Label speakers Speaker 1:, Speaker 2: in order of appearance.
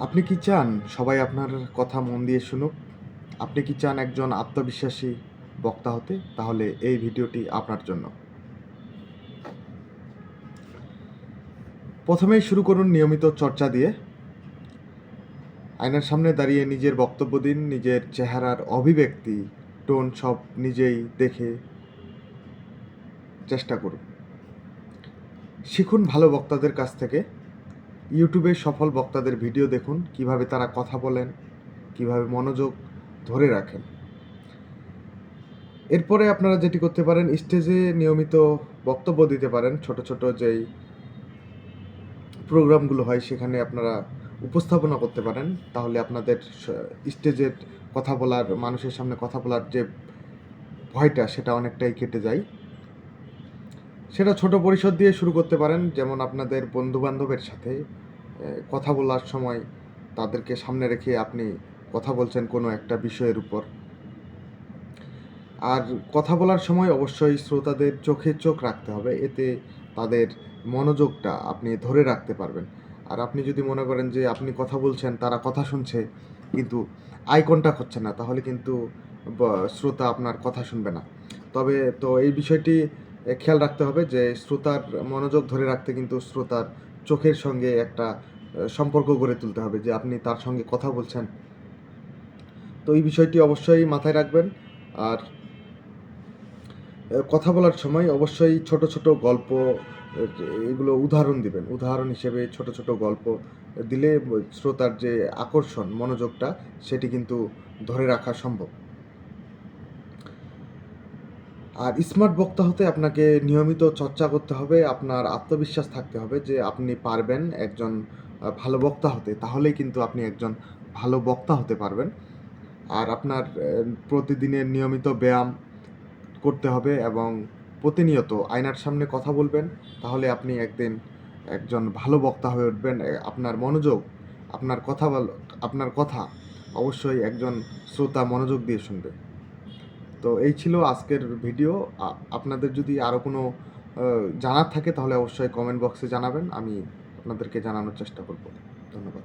Speaker 1: আপনি কি চান? সবাই আপনার কথা মন দিয়ে শুনুক। আপনি কি চান একজন আত্মবিশ্বাসী বক্তা হতে? তাহলে এই ভিডিওটি আপনার জন্য। প্রথমেই শুরু করুন নিয়মিত চর্চা দিয়ে। আয়নার সামনে দাঁড়িয়ে নিজের বক্তব্য দিন, নিজের চেহারার অভিব্যক্তি, টোন সব নিজেই দেখে চেষ্টা করুন। শিখুন ভালো বক্তাদের কাছ থেকে ইউটিউবে সফল বক্তাদের ভিডিও দেখুন, কীভাবে তারা কথা বলেন, কীভাবে মনোযোগ ধরে রাখেন। এরপরে আপনারা যেটি করতে পারেন, স্টেজে নিয়মিত বক্তব্য দিতে পারেন। ছোট ছোট যেই প্রোগ্রামগুলো হয়, সেখানে আপনারা উপস্থাপনা করতে পারেন। তাহলে আপনাদের স্টেজের কথা বলার, মানুষের সামনে কথা বলার যে ভয়টা, সেটা অনেকটাই কেটে যায়। সেটা ছোট পরিষদ দিয়ে শুরু করতে পারেন, যেমন আপনাদের বন্ধু বান্ধবের সাথে কথা বলার সময় তাদেরকে সামনে রেখে আপনি কথা বলছেন কোনো একটা বিষয়ের উপর। আর কথা বলার সময় অবশ্যই শ্রোতাদের চোখে চোখ রাখতে হবে, এতে তাদের মনোযোগটা আপনি ধরে রাখতে পারবেন। আর আপনি যদি মনে করেন যে আপনি কথা বলছেন, তারা কথা শুনছে, কিন্তু আই কন্টাক্ট হচ্ছে না, তাহলে কিন্তু শ্রোতা আপনার কথা শুনবে না। তবে তো এই বিষয়টি খেয়াল রাখতে হবে যে শ্রোতার মনোযোগ ধরে রাখতে কিন্তু শ্রোতার চোখের সঙ্গে একটা সম্পর্ক গড়ে তুলতে হবে যে আপনি তার সঙ্গে কথা বলছেন। তো এই বিষয়টি অবশ্যই মাথায় রাখবেন। আর কথা বলার সময় অবশ্যই ছোট ছোট গল্প এগুলো উদাহরণ দিবেন। উদাহরণ হিসেবে ছোট ছোট গল্প দিলে শ্রোতার যে আকর্ষণ, মনোযোগটা, সেটি কিন্তু ধরে রাখা সম্ভব। আর স্মার্ট বক্তা হতে আপনাকে নিয়মিত চর্চা করতে হবে, আপনার আত্মবিশ্বাস থাকতে হবে যে আপনি পারবেন একজন ভালো বক্তা হতে। তাহলেই কিন্তু আপনি একজন ভালো বক্তা হতে পারবেন। আর আপনার প্রতিদিনের নিয়মিত ব্যায়াম করতে হবে এবং প্রতিনিয়ত আয়নার সামনে কথা বলবেন। তাহলে আপনি একদিন একজন ভালো বক্তা হয়ে উঠবেন। আপনার মনোযোগ, আপনার কথা আপনার কথা অবশ্যই একজন শ্রোতা মনোযোগ দিয়ে শুনবে। তো এই ছিল আজকের ভিডিও। আপনাদের যদি আরও কোনো জানার থাকে তাহলে অবশ্যই কমেন্ট বক্সে জানাবেন। আমি আপনাদেরকে জানানোর চেষ্টা করব। ধন্যবাদ।